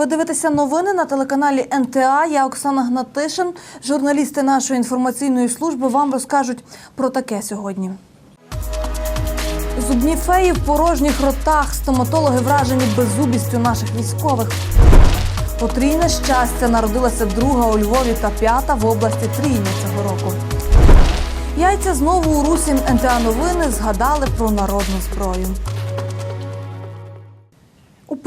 Ви дивитеся новини на телеканалі НТА. Я Оксана Гнатишин. Журналісти нашої інформаційної служби вам розкажуть про таке сьогодні. Зубні феї в порожніх ротах. Стоматологи вражені беззубістю наших військових. Потрійне щастя народилася друга у Львові та п'ята в області Трійня цього року. Яйця знову у Русі НТА новини згадали про народну зброю.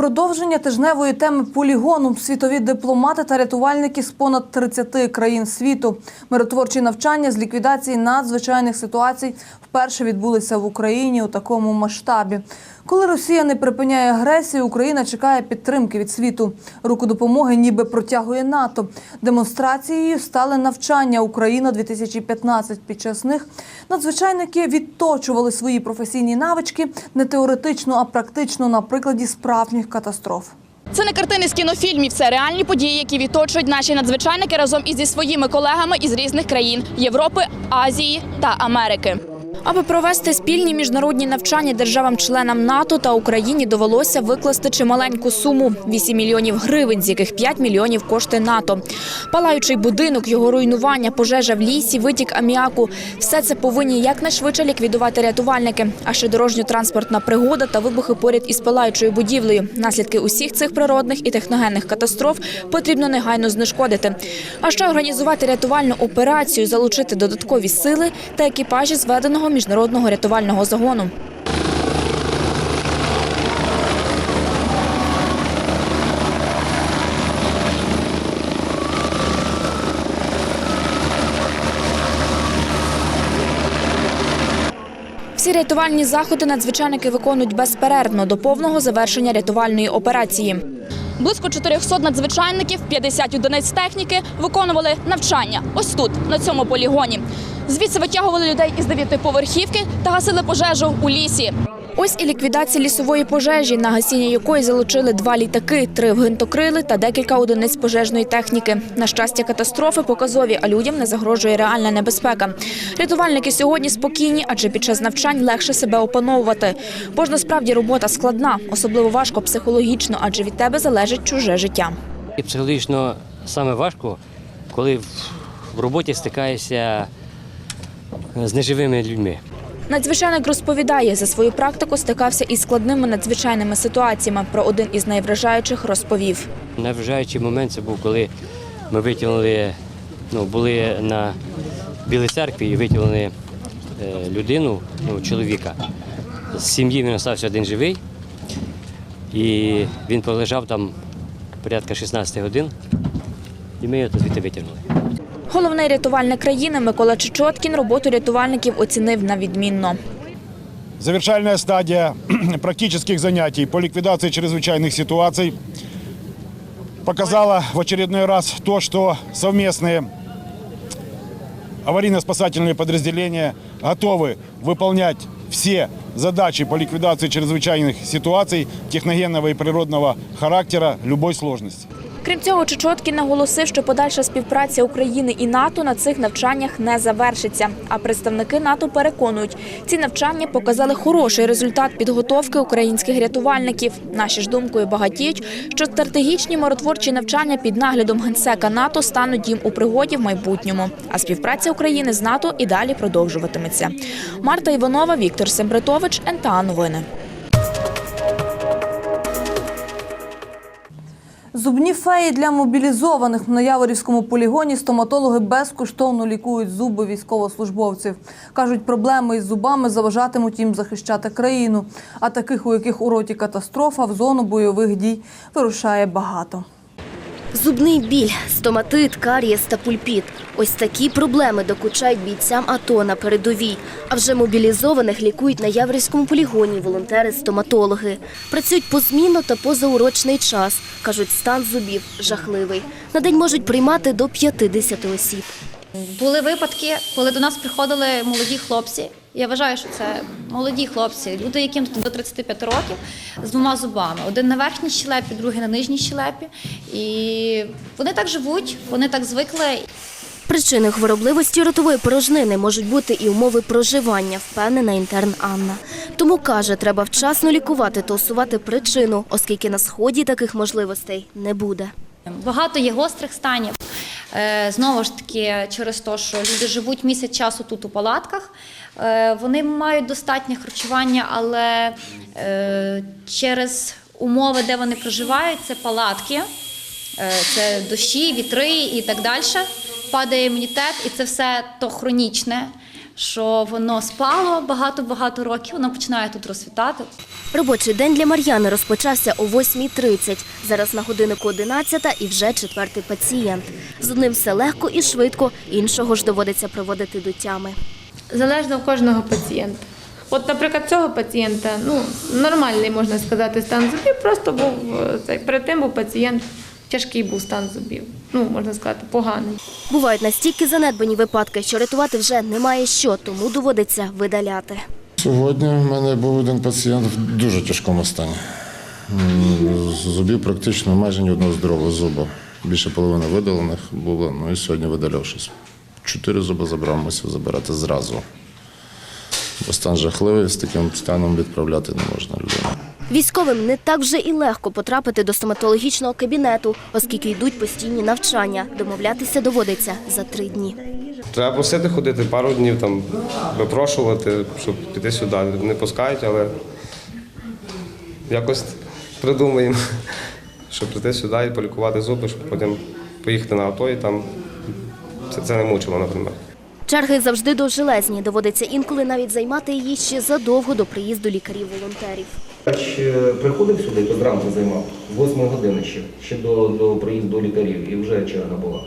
Продовження тижневої теми полігону світові дипломати та рятувальники з понад 30 країн світу. Миротворчі навчання з ліквідації надзвичайних ситуацій вперше відбулися в Україні у такому масштабі. Коли Росія не припиняє агресію, Україна чекає підтримки від світу. Руку допомоги ніби протягує НАТО. Демонстрацією стали навчання Україна 2015 Під час них надзвичайники відточували свої професійні навички не теоретично, а практично на прикладі справжніх катастроф. Це не картини з кінофільмів, це реальні події, які відточують наші надзвичайники разом із зі своїми колегами із різних країн Європи, Азії та Америки. Аби провести спільні міжнародні навчання державам-членам НАТО та Україні довелося викласти чималеньку суму 8 мільйонів гривень, з яких 5 мільйонів кошти НАТО. Палаючий будинок, його руйнування, пожежа в лісі, витік аміаку – все це повинні якнайшвидше ліквідувати рятувальники. А ще дорожньо-транспортна пригода та вибухи поряд із палаючою будівлею. Наслідки усіх цих природних і техногенних катастроф потрібно негайно знешкодити. А ще організувати рятувальну операцію, залучити додаткові сили та екіпажі зведеного міжнародного рятувального загону. Всі рятувальні заходи надзвичайники виконують безперервно до повного завершення рятувальної операції. Близько 400 надзвичайників, 50 одиниць техніки виконували навчання ось тут, на цьому полігоні. Звідси витягували людей із дев'ятиповерхівки та гасили пожежу у лісі. Ось і ліквідація лісової пожежі, на гасіння якої залучили два літаки, три гвинтокрили та декілька одиниць пожежної техніки. На щастя, катастрофи показові, а людям не загрожує реальна небезпека. Рятувальники сьогодні спокійні, адже під час навчань легше себе опановувати. Бо ж насправді робота складна, особливо важко психологічно, адже від тебе залежить чуже життя. І психологічно саме важко, коли в роботі стикаєшся з неживими людьми. Надзвичайник розповідає, за свою практику стикався із складними надзвичайними ситуаціями. Про один із найвражаючих розповів. Найвражаючий момент це був, коли ми витягнули, ну, були на Білій церкві і витягнули е, людину, ну, чоловіка. З сім'ї він залишився один живий, і він пролежав там порядка 16 годин, і ми його звідти витягнули. Головний рятувальник країни Микола Чечоткін роботу рятувальників оцінив на відмінно. Завершальная стадия практических занятий по ликвидации чрезвычайных ситуаций показала в очередной раз то, что совместные аварийно-спасательные подразделения готовы выполнять все задачи по ликвидации чрезвычайных ситуаций техногенного и природного характера любой сложности. Крім цього, Чечоткін наголосив, що подальша співпраця України і НАТО на цих навчаннях не завершиться. А представники НАТО переконують, ці навчання показали хороший результат підготовки українських рятувальників. Наші ж думкою багатіють, що стратегічні миротворчі навчання під наглядом генсека НАТО стануть їм у пригоді в майбутньому. А співпраця України з НАТО і далі продовжуватиметься. Марта Іванова, Віктор Сембритович, НТА Новини. Зубні феї для мобілізованих на Яворівському полігоні стоматологи безкоштовно лікують зуби військовослужбовців. Кажуть, проблеми із зубами заважатимуть їм захищати країну. А таких, у яких у роті катастрофа, в зону бойових дій вирушає багато. Зубний біль, стоматит, карієс та пульпіт. Ось такі проблеми докучають бійцям АТО на передовій. А вже мобілізованих лікують на Яврівському полігоні волонтери-стоматологи. Працюють позмінно та позаурочний час. Кажуть, стан зубів жахливий. На день можуть приймати до 50 осіб. Були випадки, коли до нас приходили молоді хлопці. Я вважаю, що це молоді хлопці, люди, яким до 35 років, з двома зубами. Один на верхній щелепі, другий на нижній щелепі. І вони так живуть, вони так звикли. Причиною хворобливості ротової порожнини можуть бути і умови проживання, впевнена інтерн Анна. Тому каже, треба вчасно лікувати та усувати причину, оскільки на сході таких можливостей не буде. Багато є гострих станів. Е, Знову ж таки, через те, що люди живуть місяць часу тут у палатках, вони мають достатнє харчування, але е, через умови, де вони проживають, це палатки, е, це дощі, вітри і так далі. Падає імунітет, і це все то хронічне, що воно спало багато-багато років, воно починає тут розцвітати. Робочий день для Мар'яни розпочався о 8.30. Зараз на годиннику 11 і вже четвертий пацієнт. З одним все легко і швидко, іншого ж доводиться проводити до тями. Залежно в кожного пацієнта. От, наприклад, цього пацієнта, ну, нормальний, можна сказати, стан зубів, просто був е, цей. Перед тим був пацієнт, тяжкий був стан зубів. Ну, можна сказати, поганий. Бувають настільки занедбані випадки, що рятувати вже немає що, тому доводиться видаляти. Сьогодні в мене був один пацієнт в дуже тяжкому стані. Зубів практично майже ні одного здорового зуба. Більше половини видалених було, ну і сьогодні видаляв щось. Чотири зуби забрав, мусив забирати зразу. Бо стан жахливий, з таким станом відправляти не можна людину. Військовим не так вже і легко потрапити до стоматологічного кабінету, оскільки йдуть постійні навчання. Домовлятися доводиться за три дні. Треба просити ходити пару днів, там, випрошувати, щоб піти сюди. Не пускають, але якось придумаємо, щоб прийти сюди і полікувати зуби, щоб потім поїхати на авто і там це, це не мучило, наприклад. Черги завжди довжелезні. Доводиться інколи навіть займати її ще задовго до приїзду лікарів-волонтерів. Ще приходив сюди, то зранку займав, з 8 години ще, ще до, до приїзду лікарів, і вже черга була.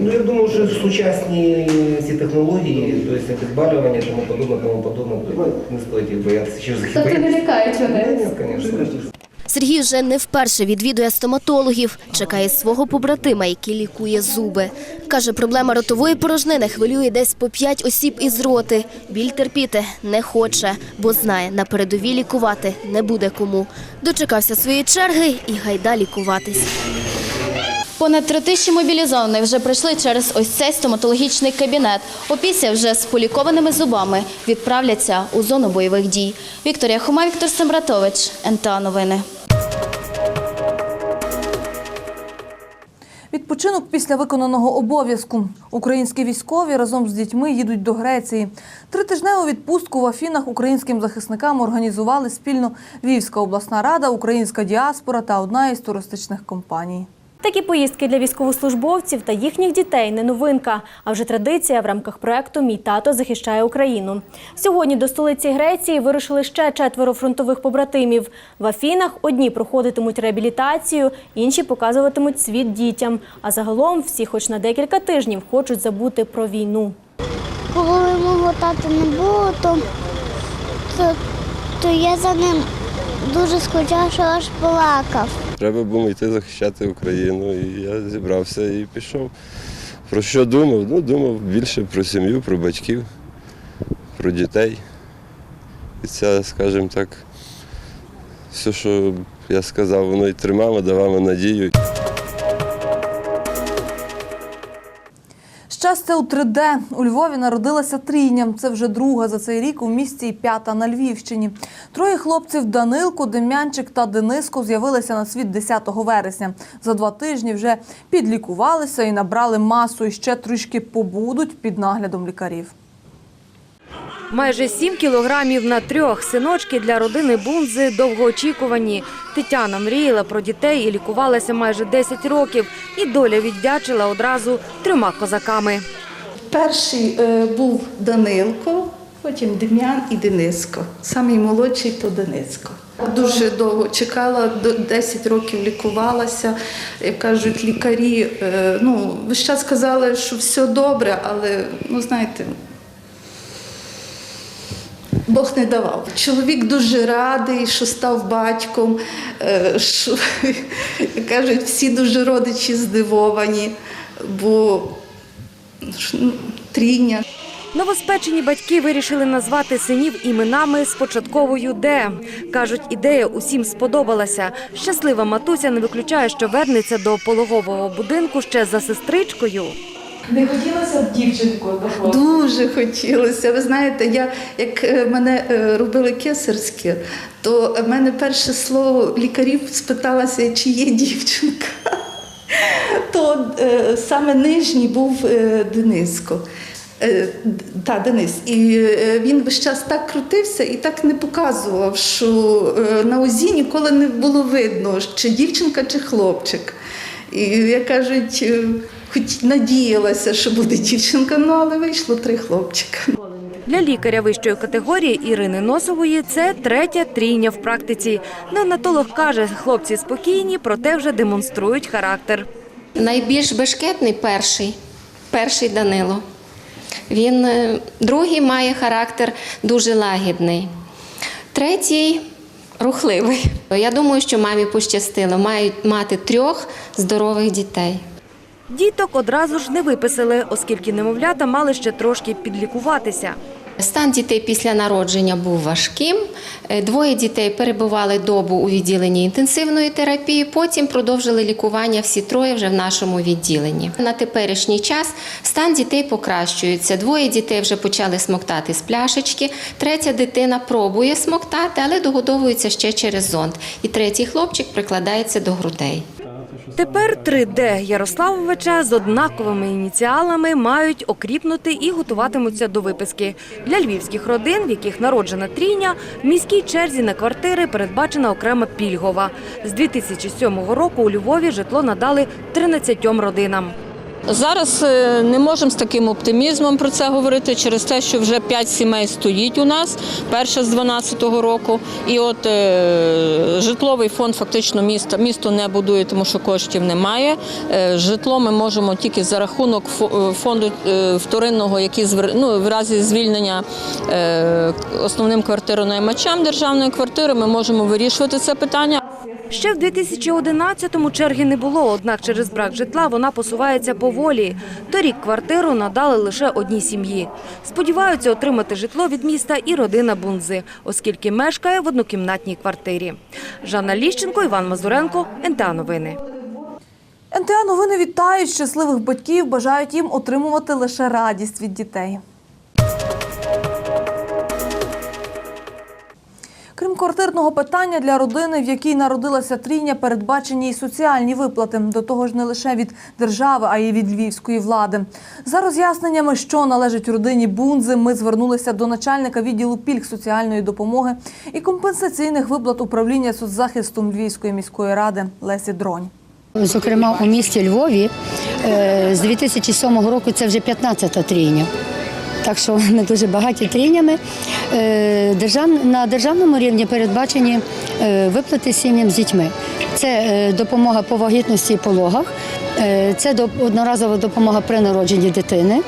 Ну, я думаю, що сучасні ці технології, тобто підбалювання, тому подобне, тому подобне, не стоїть їх боятися, захибати. не лякають вони? Ні, звісно. Сергій вже не вперше відвідує стоматологів, чекає свого побратима, який лікує зуби. Каже, проблема ротової порожнини хвилює десь по п'ять осіб із роти. Біль терпіти не хоче, бо знає, на передовій лікувати не буде кому. Дочекався своєї черги і гайда лікуватись. Понад три тисячі мобілізованих вже пройшли через ось цей стоматологічний кабінет. Опісля вже з полікованими зубами відправляться у зону бойових дій. Вікторія Хома, Віктор Сембратович, НТА Новини. Відпочинок після виконаного обов'язку. Українські військові разом з дітьми їдуть до Греції. Тритижневу відпустку в Афінах українським захисникам організували спільно Львівська обласна рада, українська діаспора та одна із туристичних компаній. Такі поїздки для військовослужбовців та їхніх дітей не новинка, а вже традиція в рамках проекту Мій тато захищає Україну. Сьогодні до столиці Греції вирушили ще четверо фронтових побратимів. В Афінах одні проходитимуть реабілітацію, інші показуватимуть світ дітям. А загалом всі, хоч на декілька тижнів, хочуть забути про війну. Коли мого тата не було, то, то, то я за ним дуже скучав, що аж плакав. Треба було йти захищати Україну, і я зібрався і пішов. Про що думав? Ну, думав більше про сім'ю, про батьків, про дітей. І це, скажімо так, все, що я сказав, воно і тримало, давало надію. Щастя у 3D. У Львові народилася трійня. Це вже друга за цей рік у місті і п'ята на Львівщині. Троє хлопців Данилко, Дем'янчик та Дениско з'явилися на світ 10 вересня. За два тижні вже підлікувалися і набрали масу. І ще трішки побудуть під наглядом лікарів. Майже 7 кілограмів на трьох. Синочки для родини Бунзи довгоочікувані. Тетяна мріяла про дітей і лікувалася майже 10 років. І доля віддячила одразу трьома козаками. Перший е, був Данилко, потім Дем'ян і Дениско. Самий молодший то Дениско. Дуже довго чекала, 10 років лікувалася. Як кажуть лікарі, е, ну, весь час казали, що все добре, але ну, знаєте, Бог не давав. Чоловік дуже радий, що став батьком. е, Що, як кажуть, всі дуже родичі здивовані, бо ну, трійня. Новоспечені батьки вирішили назвати синів іменами з початковою «Д». Кажуть, ідея усім сподобалася. Щаслива матуся не виключає, що вернеться до пологового будинку ще за сестричкою. Не хотілося б дівчинку до Дуже хотілося. Ви знаєте, я як е, мене е, робили кесарське, то в мене перше слово лікарів спиталася, чи є дівчинка. То е, саме нижній був Дениско. Е, та, Денис. І е, він весь час так крутився і так не показував, що е, на УЗІ ніколи не було видно, чи дівчинка, чи хлопчик. І як кажуть, хоч надіялася, що буде дівчинка, ну але вийшло три хлопчика. Для лікаря вищої категорії Ірини Носової це третя трійня в практиці. Неонатолог каже, хлопці спокійні, проте вже демонструють характер. Найбільш бешкетний перший, перший Данило. Він е, другий має характер дуже лагідний. Третій рухливий. Я думаю, що мамі пощастило. Мають мати трьох здорових дітей. Діток одразу ж не виписали, оскільки немовлята мали ще трошки підлікуватися. Стан дітей після народження був важким. Е, Двоє дітей перебували добу у відділенні інтенсивної терапії, потім продовжили лікування всі троє вже в нашому відділенні. На теперішній час стан дітей покращується. Двоє дітей вже почали смоктати з пляшечки, третя дитина пробує смоктати, але догодовується ще через зонд. І третій хлопчик прикладається до грудей. Тепер 3D Ярославовича з однаковими ініціалами мають окріпнути і готуватимуться до виписки. Для львівських родин, в яких народжена трійня, в міській черзі на квартири передбачена окрема пільгова. З 2007 року у Львові житло надали 13 родинам. Зараз е, не можемо з таким оптимізмом про це говорити через те, що вже 5 сімей стоїть у нас, перша з 12-го року. І от е, житловий фонд фактично міста місто не будує, тому що коштів немає. Е, житло ми можемо тільки за рахунок е, фонду е, вторинного, який ну, в разі звільнення е, основним квартиронаймачам державної квартири, ми можемо вирішувати це питання. Ще в 2011-му черги не було, однак через брак житла вона посувається поволі. Торік квартиру надали лише одній сім'ї. Сподіваються отримати житло від міста і родина Бунзи, оскільки мешкає в однокімнатній квартирі. Жанна Ліщенко, Іван Мазуренко, НТА Новини. НТА новини вітають щасливих батьків, бажають їм отримувати лише радість від дітей. Квартирного питання для родини, в якій народилася трійня, передбачені й соціальні виплати. До того ж, не лише від держави, а й від львівської влади. За роз'ясненнями, що належить родині Бунзи, ми звернулися до начальника відділу пільг соціальної допомоги і компенсаційних виплат управління соцзахисту Львівської міської ради Лесі Дронь. Зокрема, у місті Львові е, з 2007 року це вже 15-та трійня. Так що ми дуже багаті трінями. Е, На державному рівні передбачені е, виплати сім'ям з дітьми. Це е, допомога по вагітності і пологах, це до- одноразова допомога при народженні дитини.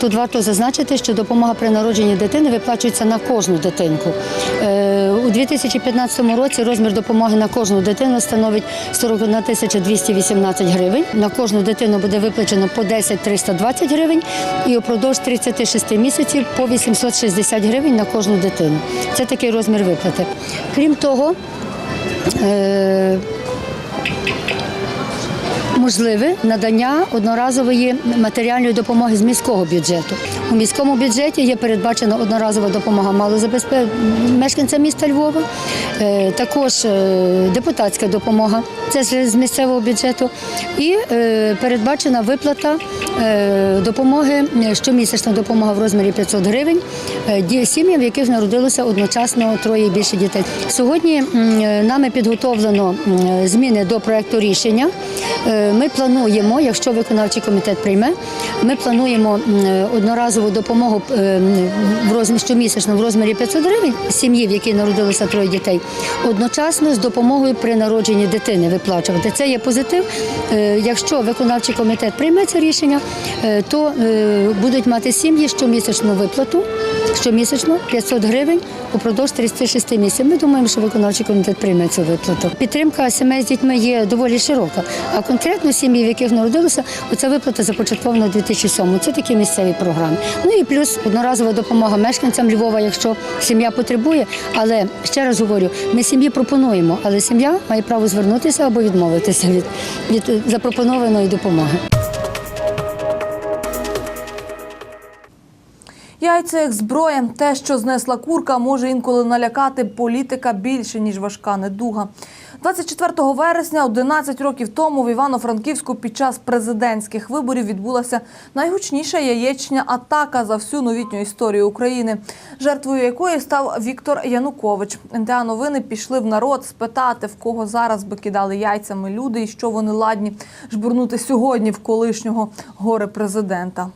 Тут варто зазначити, що допомога при народженні дитини виплачується на кожну дитинку. Е, У 2015 році розмір допомоги на кожну дитину становить 41 тисяча 218 гривень. На кожну дитину буде виплачено по 10 320 гривень і упродовж 36 місяців по 860 гривень на кожну дитину. Це такий розмір виплати. Крім того, е, можливе надання одноразової матеріальної допомоги з міського бюджету. У міському бюджеті є передбачена одноразова допомога малозабезпе... мешканцям міста Львова, е, також е, депутатська допомога, це з місцевого бюджету, і е, передбачена виплата допомоги, щомісячна допомога в розмірі 500 гривень сім'ям, в яких народилося одночасно троє і більше дітей. Сьогодні нами підготовлено зміни до проекту рішення. Е, Ми плануємо, якщо виконавчий комітет прийме, ми плануємо одноразову допомогу е, в розмірі щомісячно в розмірі 500 гривень сім'ї, в якій народилося троє дітей, одночасно з допомогою при народженні дитини виплачувати. Це є позитив. Е, Якщо виконавчий комітет прийме це рішення, е, то будуть мати сім'ї щомісячну виплату, щомісячно 500 гривень упродовж 36 місяців. Ми думаємо, що виконавчий комітет прийме цю виплату. Підтримка сімей з дітьми є доволі широка. А конкретно сім'ї, в яких народилося, оця виплата започаткована у 2007 Це такі місцеві програми. Ну і плюс одноразова допомога мешканцям Львова, якщо сім'я потребує. Але ще раз говорю, ми сім'ї пропонуємо, але сім'я має право звернутися або відмовитися від, від запропонованої допомоги. Яйця як зброя. Те, що знесла курка, може інколи налякати політика більше, ніж важка недуга. 24 вересня, 11 років тому, в Івано-Франківську під час президентських виборів відбулася найгучніша яєчня атака за всю новітню історію України, жертвою якої став Віктор Янукович. НТА новини пішли в народ спитати, в кого зараз би кидали яйцями люди і що вони ладні жбурнути сьогодні в колишнього горе президента.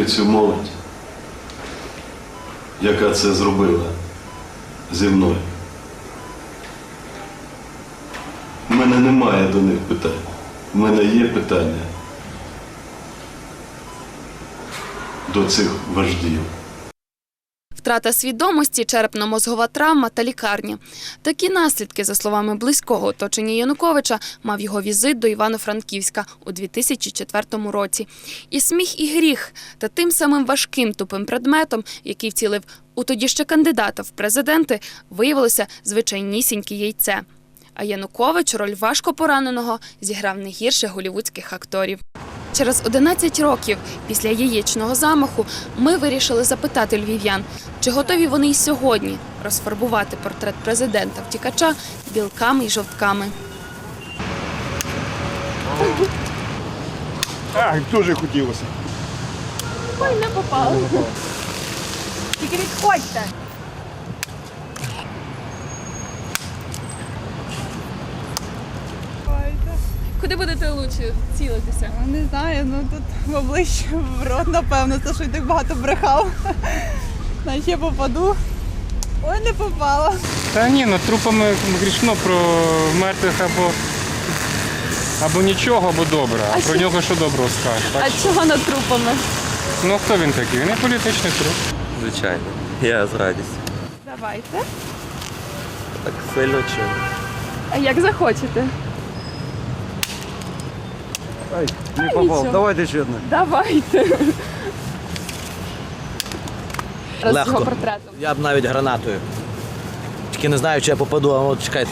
Жалію цю молодь, яка це зробила зі мною. У мене немає до них питань. У мене є питання до цих вождів. Втрата свідомості, черепно-мозгова травма та лікарня. Такі наслідки, за словами близького оточення Януковича, мав його візит до Івано-Франківська у 2004 році. І сміх, і гріх, та тим самим важким тупим предметом, який вцілив у тоді ще кандидата в президенти, виявилося звичайнісіньке яйце. А Янукович роль важко пораненого зіграв не гірше голівудських акторів. Через 11 років після яєчного замаху ми вирішили запитати львів'ян, чи готові вони й сьогодні розфарбувати портрет президента втікача білками й жовтками. А, дуже хотілося. Ой, не попало. Тільки відходьте. Куди будете лучше цілитися? Не знаю, ну тут в обличчя, в рот, напевно, це що й так багато брехав. Значить я попаду. Ой, не попала. Та ні, ну трупами грішно про мертвих або, або нічого, або добре. А, А про що- нього що доброго скажеш? Так? А чого над трупами? Ну хто він такий? Він не політичний труп. Звичайно, я з радістю. Давайте. Так сильно чи? А як захочете? Ай, не А, попал. ничего. Давайте еще одна. Давайте. Раз Легко. його портретом. Я б навіть гранатою. Тільки не знаю, чи я попаду, а от чекайте.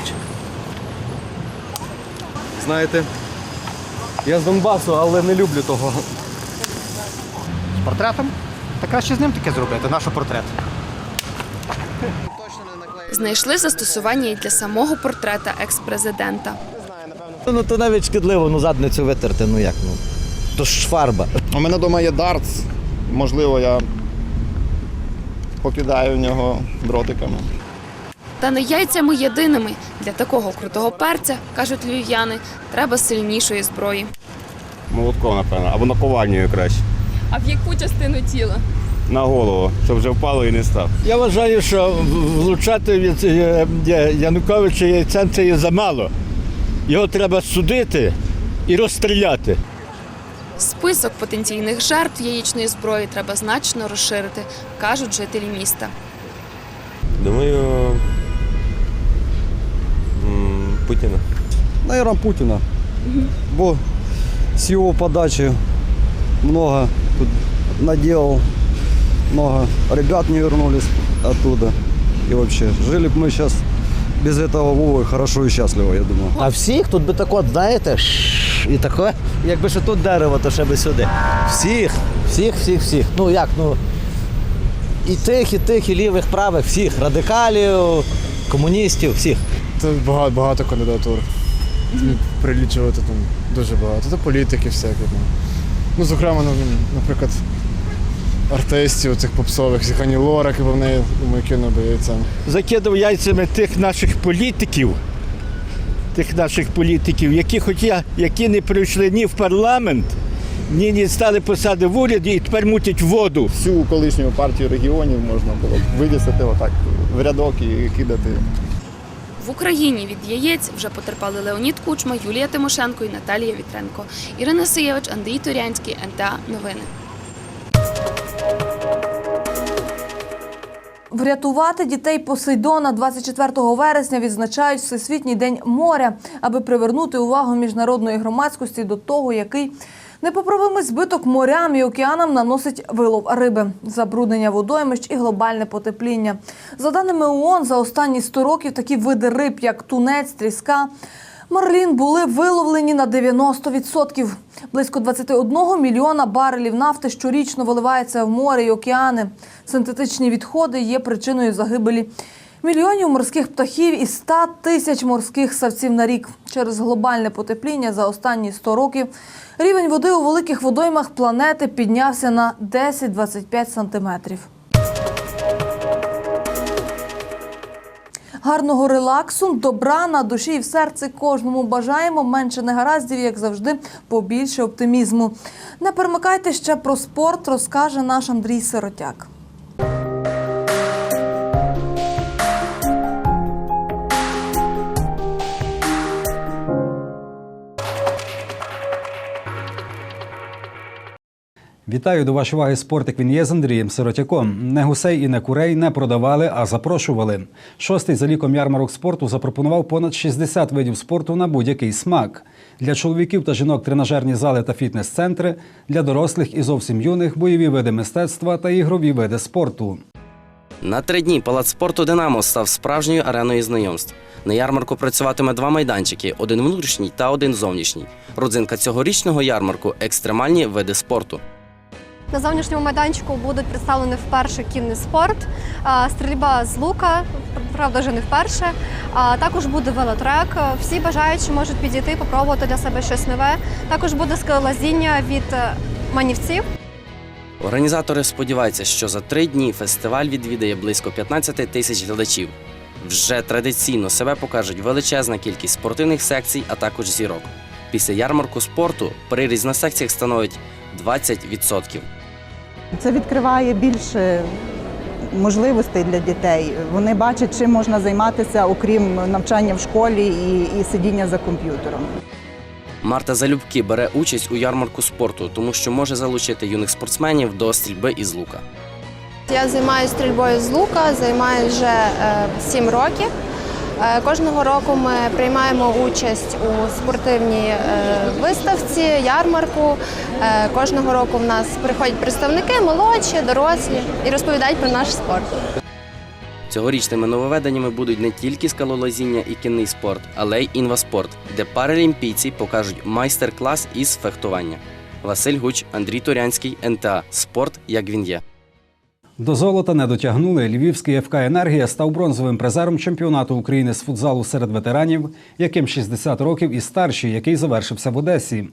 Знаєте, я з Донбасу, але не люблю того. З портретом? Та краще з ним таке зробити, наш портрет. Знайшли застосування і для самого портрета екс-президента. Ну то навіть шкідливо, ну задницю витерти, ну як, ну. То ж фарба. У мене вдома є дартс. Можливо, я покидаю в нього дротиками. Та не яйцями єдиними. Для такого крутого перця, кажуть львів'яни, треба сильнішої зброї. Молотком, напевно, або наковальнею краще. А в яку частину тіла? На голову, щоб вже впало і не став. Я вважаю, що влучати від е, Януковича яйцем це є замало. Його треба судити і розстріляти. Список потенційних жертв яєчної зброї треба значно розширити, кажуть жителі міста. Думаю, Путіна. Наверное, Путина. Бо с его подачи много тут наделал, много ребят не вернулись оттуда. И вообще, жили бы мы сейчас без этого Вовы хорошо и счастливо, я думаю. А всіх тут би так от, знаєте, шш, і таке, якби ще тут дерево, то ще би сюди. Всіх, всіх, всіх, всіх. Ну як, ну. І тих, і тих, і лівих, правих, всіх. Радикалів, комуністів, всіх. Тут багато, багато кандидатур. Прилічувати там дуже багато. Та політики всякі. Ну, ну зокрема, ну, наприклад, артистів, цих попсових, всіх Ані Лорак, і в неї думаю, кинув би яйцем. Закидав яйцями тих наших політиків, тих наших політиків, які хоча, які не прийшли ні в парламент, ні не стали посади в уряді і тепер мутять воду. Всю колишню партію регіонів можна було б вивісити отак в рядок і кидати. В Україні від яєць вже потерпали Леонід Кучма, Юлія Тимошенко і Наталія Вітренко. Ірина Сиєвич, Андрій Турянський, НТА Новини. Врятувати дітей Посейдона 24 вересня відзначають Всесвітній день моря, аби привернути увагу міжнародної громадськості до того, який непоправимий збиток морям і океанам наносить вилов риби, забруднення водоймищ і глобальне потепління. За даними ООН, за останні 100 років такі види риб, як тунець, тріска, Марлін були виловлені на 90%. Близько 21 мільйона барелів нафти щорічно виливається в море і океани. Синтетичні відходи є причиною загибелі мільйонів морських птахів і 100 тисяч морських савців на рік. Через глобальне потепління за останні 100 років рівень води у великих водоймах планети піднявся на 10-25 сантиметрів. Гарного релаксу, добра на душі і в серці кожному бажаємо. Менше негараздів, як завжди, побільше оптимізму. Не перемикайте ще про спорт, розкаже наш Андрій Сиротяк. Вітаю до вашої уваги спортик. Він є з Андрієм Сиротяком. Не гусей і не курей не продавали, а запрошували. Шостий за ліком ярмарок спорту запропонував понад 60 видів спорту на будь-який смак. Для чоловіків та жінок тренажерні зали та фітнес-центри, для дорослих і зовсім юних бойові види мистецтва та ігрові види спорту. На три дні палац спорту Динамо став справжньою ареною знайомств. На ярмарку працюватиме два майданчики: один внутрішній та один зовнішній. Родзинка цьогорічного ярмарку екстремальні види спорту. На зовнішньому майданчику будуть представлені вперше кінний спорт, стрільба з лука, правда, вже не вперше. А також буде велотрек. Всі бажаючі можуть підійти, попробувати для себе щось нове. Також буде скелелазіння від е, манівців. Організатори сподіваються, що за три дні фестиваль відвідає близько 15 тисяч глядачів. Вже традиційно себе покажуть величезна кількість спортивних секцій, а також зірок. Після ярмарку спорту приріст на секціях становить 20%. Це відкриває більше можливостей для дітей. Вони бачать, чим можна займатися, окрім навчання в школі і, і сидіння за комп'ютером. Марта залюбки бере участь у ярмарку спорту, тому що може залучити юних спортсменів до стрільби із лука. Я займаюся стрільбою з лука, займаюся вже е, 7 років. Е, Кожного року ми приймаємо участь у спортивній е, виставці, ярмарку. Е, Кожного року в нас приходять представники, молодші, дорослі і розповідають про наш спорт. Цьогорічними нововведеннями будуть не тільки скалолазіння і кінний спорт, але й інваспорт, де паралімпійці покажуть майстер-клас із фехтування. Василь Гуч, Андрій Турянський, НТА. Спорт як він є. До золота не дотягнули. Львівський ФК Енергія став бронзовим призером чемпіонату України з футзалу серед ветеранів, яким 60 років і старші, який завершився в Одесі.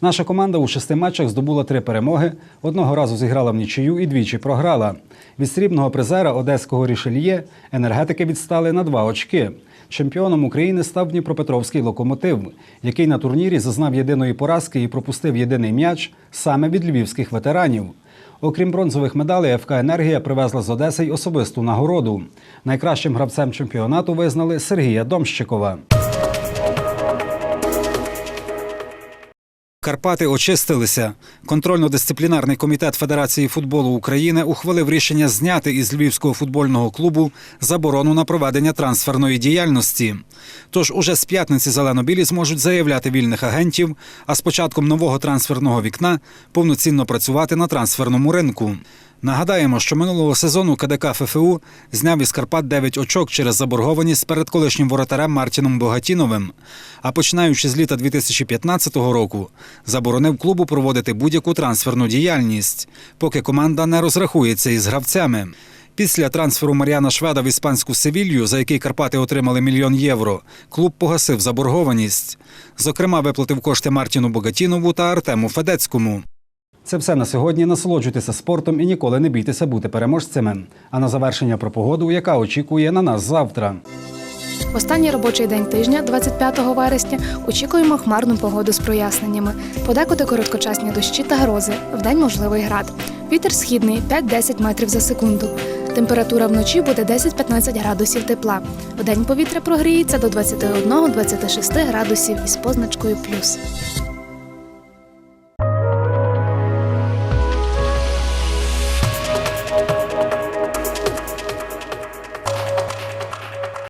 Наша команда у шести матчах здобула три перемоги. Одного разу зіграла в нічию і двічі програла. Від срібного призера одеського рішельє енергетики відстали на два очки. Чемпіоном України став Дніпропетровський локомотив, який на турнірі зазнав єдиної поразки і пропустив єдиний м'яч саме від львівських ветеранів. Окрім бронзових медалей, ФК Енергія привезла з Одеси й особисту нагороду. Найкращим гравцем чемпіонату визнали Сергія Домщикова. Карпати очистилися. Контрольно-дисциплінарний комітет Федерації футболу України ухвалив рішення зняти із львівського футбольного клубу заборону на проведення трансферної діяльності. Тож уже з п'ятниці зелено-білі зможуть заявляти вільних агентів, а з початком нового трансферного вікна повноцінно працювати на трансферному ринку. Нагадаємо, що минулого сезону КДК ФФУ зняв із Карпат 9 очок через заборгованість перед колишнім воротарем Мартіном Богатіновим. А починаючи з літа 2015 року, заборонив клубу проводити будь-яку трансферну діяльність, поки команда не розрахується із гравцями. Після трансферу Мар'яна Шведа в іспанську Севілью, за який Карпати отримали мільйон євро, клуб погасив заборгованість. Зокрема, виплатив кошти Мартіну Богатінову та Артему Федецькому. Це все на сьогодні. Насолоджуйтеся спортом і ніколи не бійтеся бути переможцями. А на завершення про погоду, яка очікує на нас завтра. Останній робочий день тижня, 25 вересня, очікуємо хмарну погоду з проясненнями. Подекуди короткочасні дощі та грози. Вдень можливий град. Вітер східний 5-10 метрів за секунду. Температура вночі буде 10-15 градусів тепла. Вдень повітря прогріється до 21-26 градусів із позначкою плюс.